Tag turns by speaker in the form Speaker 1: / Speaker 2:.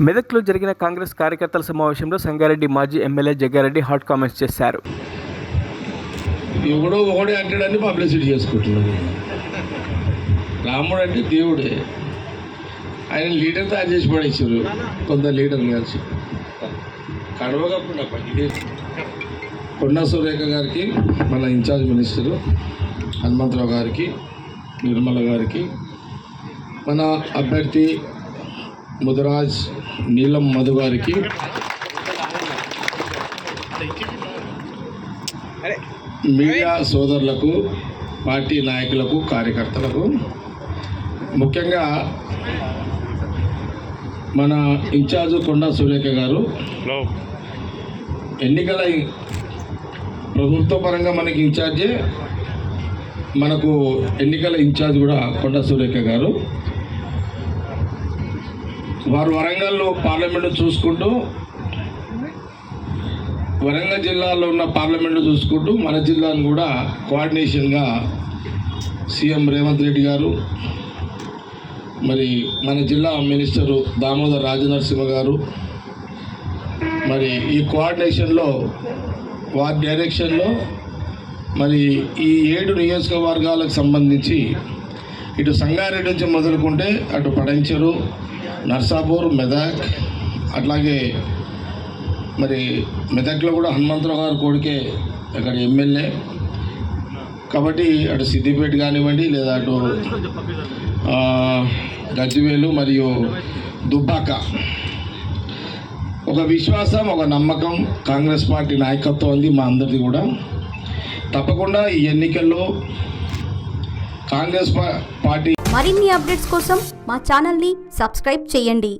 Speaker 1: మెదక్లో జరిగిన కాంగ్రెస్ కార్యకర్తల సమావేశంలో సంగారెడ్డి మాజీ ఎమ్మెల్యే జగ్గారెడ్డి హాట్ కామెంట్స్ చేశారు.
Speaker 2: ఎవడో ఒకడే అంటాడని పబ్లిసిటీ చేసుకుంటున్నాడు. రాముడు అంటే దేవుడే. ఆయన లీడర్ తయారు చేసి పడేసారు కొంత లీడర్లు కలిసి. కడవకుండా ఇదే కొండా సురేఖ గారికి మన ఇన్ఛార్జ్ మినిస్టరు హనుమంతరావు గారికి నిర్మల గారికి మన అభ్యర్థి ముదిరాజ్ నీలం మధు గారికి. మీడియా సోదరులకు పార్టీ నాయకులకు కార్యకర్తలకు ముఖ్యంగా మన ఇన్ఛార్జ్ కొండా సురేఖ గారు. ఎన్నికల ప్రభుత్వ పరంగా మనకి ఇన్ఛార్జే మనకు ఎన్నికల ఇన్ఛార్జ్ కూడా కొండా సురేఖ గారు. వారు వరంగల్లో పార్లమెంటు చూసుకుంటూ వరంగల్ జిల్లాలో ఉన్న పార్లమెంటు చూసుకుంటూ మన జిల్లాను కూడా కోఆర్డినేషన్గా సీఎం రేవంత్ రెడ్డి గారు మరి మన జిల్లా మినిస్టరు దామోదర్ రాజనరసింహ గారు మరి ఈ కోఆర్డినేషన్లో వారి డైరెక్షన్లో మరి ఈ ఏడు నియోజకవర్గాలకు సంబంధించి ఇటు సంగారెడ్డి నుంచి మొదలుకుంటే అటు పడంచెరు నర్సాపూర్ మెదక్ అట్లాగే మరి మెదక్లో కూడా హనుమంతరావు గారు కోడికే అక్కడ ఎమ్మెల్యే. కాబట్టి అటు సిద్దిపేట కానివ్వండి లేదా అటు ఆ, గజ్వేలు మరియు దుబ్బాక. ఒక విశ్వాసం ఒక నమ్మకం కాంగ్రెస్ పార్టీ నాయకత్వం ఉంది మా అందరిది కూడా. తప్పకుండా ఈ ఎన్నికల్లో కాంగ్రెస్ పార్టీ
Speaker 3: మరిన్ని అప్డేట్స్ కోసం మా ఛానల్ని సబ్స్క్రైబ్ చేయండి.